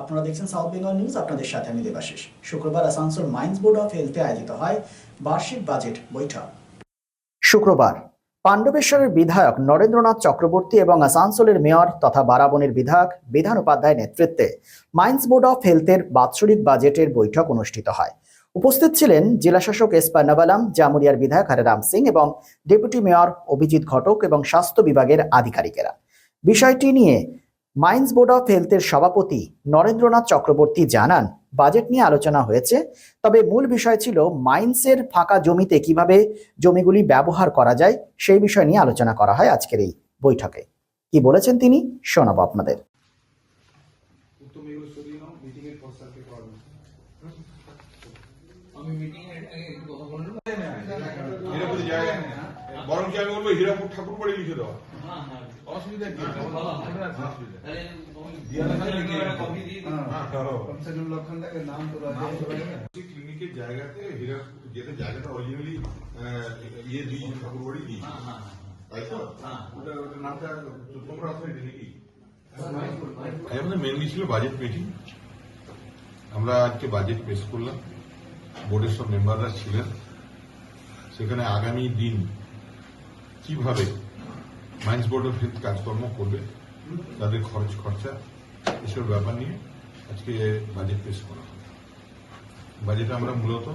আপনারা দেখছেন south Bengal news আপনাদের সাথে আমি দেবাশিস। শুক্রবার আসানসোল মাইন্স বোর্ড অফ হেলথে আয়োজিত হয় বার্ষিক বাজেট বৈঠক। শুক্রবার, পাণ্ডবেশ্বরের বিধায়ক নরেন্দ্রনাথ চক্রবর্তী এবং আসানসোলের মেয়র তথা বারাবনের বিধায়ক বিধান উপাধ্যায় নেতৃত্বে মাইন্স বোর্ড অফ হেলথের বাৎসরিক বাজেটের বৈঠক অনুষ্ঠিত হয়। উপস্থিত ছিলেন জেলাশাসক এস পান্নাবালাম জামুরিয়ার বিধায়ক হরেরাম সিং এবং ডেপুটি মেয়র অভিজিৎ ঘটক এবং স্বাস্থ্য বিভাগের আধিকারিকেরা। বিষয়টি নিয়ে মাইন্স বোর্ড অফ হেলথের সভাপতি নরেন্দ্রনাথ চক্রবর্তী জানান বাজেট নিয়ে আলোচনা হয়েছে তবে মূল বিষয় ছিল মাইন্সের ফাঁকা জমিতে কীভাবে জমিগুলি ব্যবহার করা যায় সেই বিষয় নিয়ে আলোচনা করা হয় আজকের এই বৈঠকে। কি বলেছেন তিনি শোনাবো আপনাদের। উত্তম এগুলো সরিয়ে নাও মিটিং এর পর স্যারকে করাবেন আমি মিটিং এর আগে একটু কথা বললাম হীরাপুর জায়গা বরং আমি বলব হীরাপুর ঠাকুর বাড়ি লিখে দেওয়া হ্যাঁ হ্যাঁ। অসুবিধা কি? ভালো। অসুবিধা তাহলে তুমি দিয়া না থাকলে কি? কপি দিয়ে দিও। ধরো। কমসেকম লক্ষণ থেকে নাম তো ক্লিনিকের জায়গাতে হীরাপুর যেটা জায়গাটা অরিজিনালি ইয়ে দিয়েছি ঠাকুর বাড়ি দিয়েছি তাই তো। ওটা ওটা নামটা তোমরা অথরিটি নাকি? আমাদের মেনলি ছিল বাজেট মিটিং আমরা আজকে বাজেট পেশ করলাম। বোর্ডের সব মেম্বাররা ছিলেন। সেখানে আগামী দিন কীভাবে মাইন্স বোর্ড অফ হেলথ কাজকর্ম করবে। তাদের খরচ, খরচা এসব ব্যাপার নিয়ে আজকে বাজেট পেশ করা হবে। বাজেটে আমরা মূলত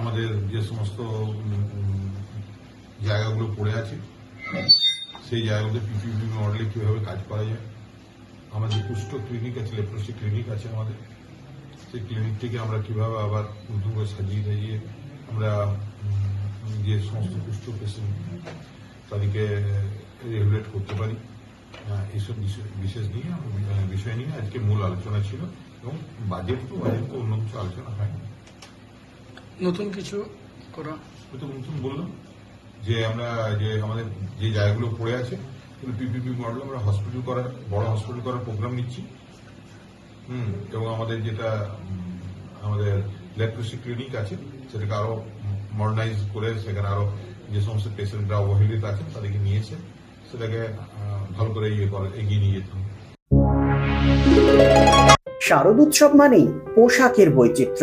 আমাদের যে সমস্ত জায়গাগুলো পড়ে আছে, সেই জায়গাগুলোতে পিপিপি মডেলে কীভাবে কাজ করা যায়। আমাদের কুষ্ঠ ক্লিনিক আছে লেপ্রোসি ক্লিনিক আছে আমাদের। সেই ক্লিনিকটিকে আমরা কীভাবে আবার নতুন করে সাজিয়ে সাজিয়ে আমরা যে সমস্ত কুষ্ঠ পেশেন্ট তাদেরকে রেগুলেট করতে পারি। আহ, এইসব বিষয় বিশেষ নিয়ে বিষয় নিয়ে আজকে মূল আলোচনা ছিল এবং বাজেট তো বাজেট তো অন্য কিছু আলোচনা হয়নি। নতুন কিছু করা? তো নতুন বললাম যে আমরা যে আমাদের যে জায়গাগুলো পড়ে আছে পিপিপি মডেল আমরা হসপিটাল করার বড় হসপিটাল করার প্রোগ্রাম নিচ্ছি। হুম এবং আমাদের যেটা আমাদের লেপ্রোসি ক্লিনিক আছে সেটাকে আরও মডার্নাইজ করে সেখানে আরও যে সমস্ত পেশেন্টরা অবহেলিত আছে তাদেরকে নিয়েছে। সেটাকে আহ, ভালো করে ইয়ে করে এগিয়ে নিয়ে যেতে শারদ উৎসব মানেই পোশাকের বৈচিত্র্য।